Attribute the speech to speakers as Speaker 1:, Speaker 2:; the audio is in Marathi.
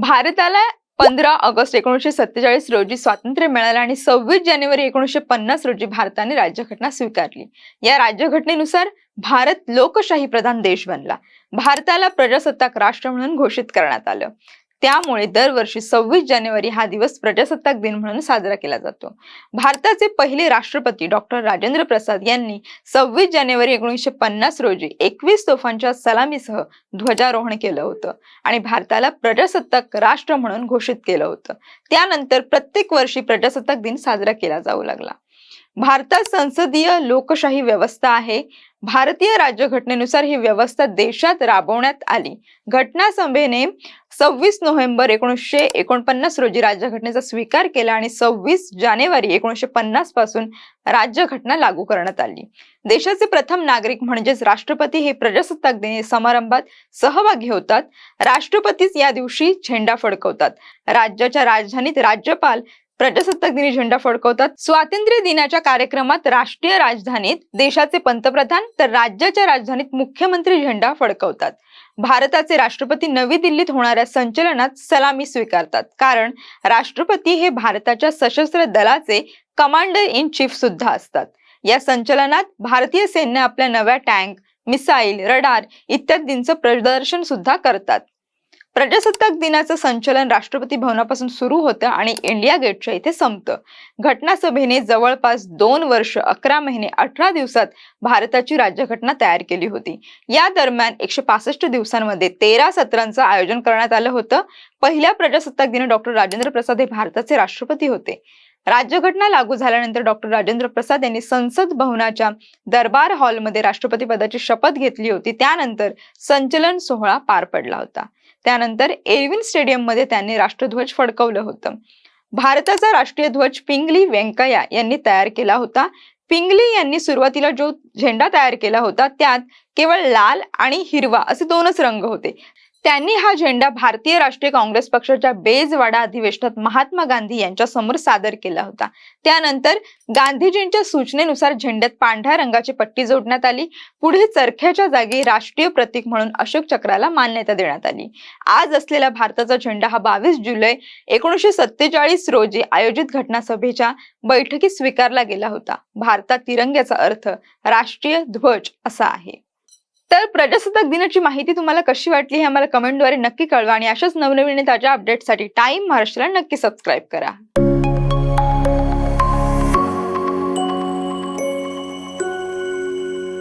Speaker 1: भारताला पंधरा ऑगस्ट एकोणीसशे सत्तेचाळीस रोजी स्वातंत्र्य मिळालं आणि सव्वीस जानेवारी एकोणीसशे पन्नास रोजी भारताने राज्यघटना स्वीकारली. या राज्यघटनेनुसार भारत लोकशाही प्रधान देश बनला. भारताला प्रजासत्ताक राष्ट्र म्हणून घोषित करण्यात आलं. त्यामुळे दरवर्षी सव्वीस जानेवारी हा दिवस प्रजासत्ताक दिन म्हणून साजरा केला जातो. भारताचे पहिले राष्ट्रपती डॉक्टर राजेंद्र प्रसाद यांनी सव्वीस जानेवारी एकोणीसशे पन्नास रोजी एकवीस तोफांच्या सलामीसह ध्वजारोहण केलं होतं आणि भारताला प्रजासत्ताक राष्ट्र म्हणून घोषित केलं होतं. त्यानंतर प्रत्येक वर्षी प्रजासत्ताक दिन साजरा केला जाऊ लागला. भारतात संसदीय लोकशाही व्यवस्था आहे. भारतीय राज्यघटनेनुसार ही व्यवस्था देशात राबवण्यात आली. घटनासभेने सव्वीस नोव्हेंबर एकोणीसशे एकोणपन्नास रोजी राज्यघटनेचा स्वीकार केला आणि सव्वीस जानेवारी एकोणीसशे पन्नासपासून राज्यघटना लागू करण्यात आली. देशाचे प्रथम नागरिक म्हणजेच राष्ट्रपती हे प्रजासत्ताक दिन समारंभात सहभागी होतात. राष्ट्रपतीच या दिवशी झेंडा फडकवतात. राज्याच्या राजधानीत राज्यपाल प्रजासत्ताक दिनी झेंडा फडकवतात. स्वातंत्र्य दिनाच्या कार्यक्रमात राष्ट्रीय राजधानीत देशाचे पंतप्रधान तर राज्याच्या राजधानीत मुख्यमंत्री झेंडा फडकवतात. भारताचे राष्ट्रपती नवी दिल्लीत होणाऱ्या संचलनात सलामी स्वीकारतात. कारण राष्ट्रपती हे भारताच्या सशस्त्र दलाचे कमांडर इन चीफ सुद्धा असतात. या संचलनात भारतीय सैन्य आपल्या नव्या टँक मिसाईल रडार इत्यादींचं प्रदर्शन सुद्धा करतात. प्रजासत्ताक दिनाचं संचलन राष्ट्रपती भवनापासून सुरू होतं आणि इंडिया गेटच्या इथे संपतं. घटनासभेने जवळपास दोन वर्ष अकरा महिने अठरा दिवसात भारताची राज्यघटना तयार केली होती. या दरम्यान एकशे पासष्ट दिवसांमध्ये तेरा सत्रांचं आयोजन करण्यात आलं होतं. पहिल्या प्रजासत्ताक दिनी डॉक्टर राजेंद्र प्रसाद हे भारताचे राष्ट्रपती होते. राज्यघटना लागू झाल्यानंतर डॉक्टर राजेंद्र प्रसाद यांनी संसद भवनाच्या दरबार हॉलमध्ये राष्ट्रपती पदाची शपथ घेतली होती. त्यानंतर संचलन सोहळा पार पडला होता. त्यानंतर एरविन स्टेडियममध्ये त्यांनी राष्ट्रध्वज फडकवलं होतं. भारताचा राष्ट्रीय ध्वज पिंगली व्यंकय्या यांनी तयार केला होता. पिंगली यांनी सुरुवातीला जो झेंडा तयार केला होता त्यात केवळ लाल आणि हिरवा असे दोनच रंग होते. त्यांनी हा झेंडा भारतीय राष्ट्रीय काँग्रेस पक्षाच्या बेजवाडा अधिवेशनात महात्मा गांधी यांच्या समोर सादर केला होता. त्यानंतर गांधीजींच्या सूचनेनुसार झेंड्यात पांढऱ्या रंगाची पट्टी जोडण्यात आली. पुढे चरख्याच्या जागी राष्ट्रीय प्रतीक म्हणून अशोक चक्राला मान्यता देण्यात आली. आज असलेला भारताचा झेंडा हा बावीस जुलै एकोणीसशे सत्तेचाळीस रोजी आयोजित घटनासभेच्या बैठकीत स्वीकारला गेला होता. भारतात तिरंग्याचा अर्थ राष्ट्रीय ध्वज असा आहे. तर प्रजासत्ताक दिनाची माहिती तुम्हाला कशी वाटली हे आम्हाला कमेंटद्वारे नक्की कळवा आणि अशाच नवनवीन ताज्या अपडेटसाठी टाइम महाराष्ट्राला नक्की सबस्क्राईब करा.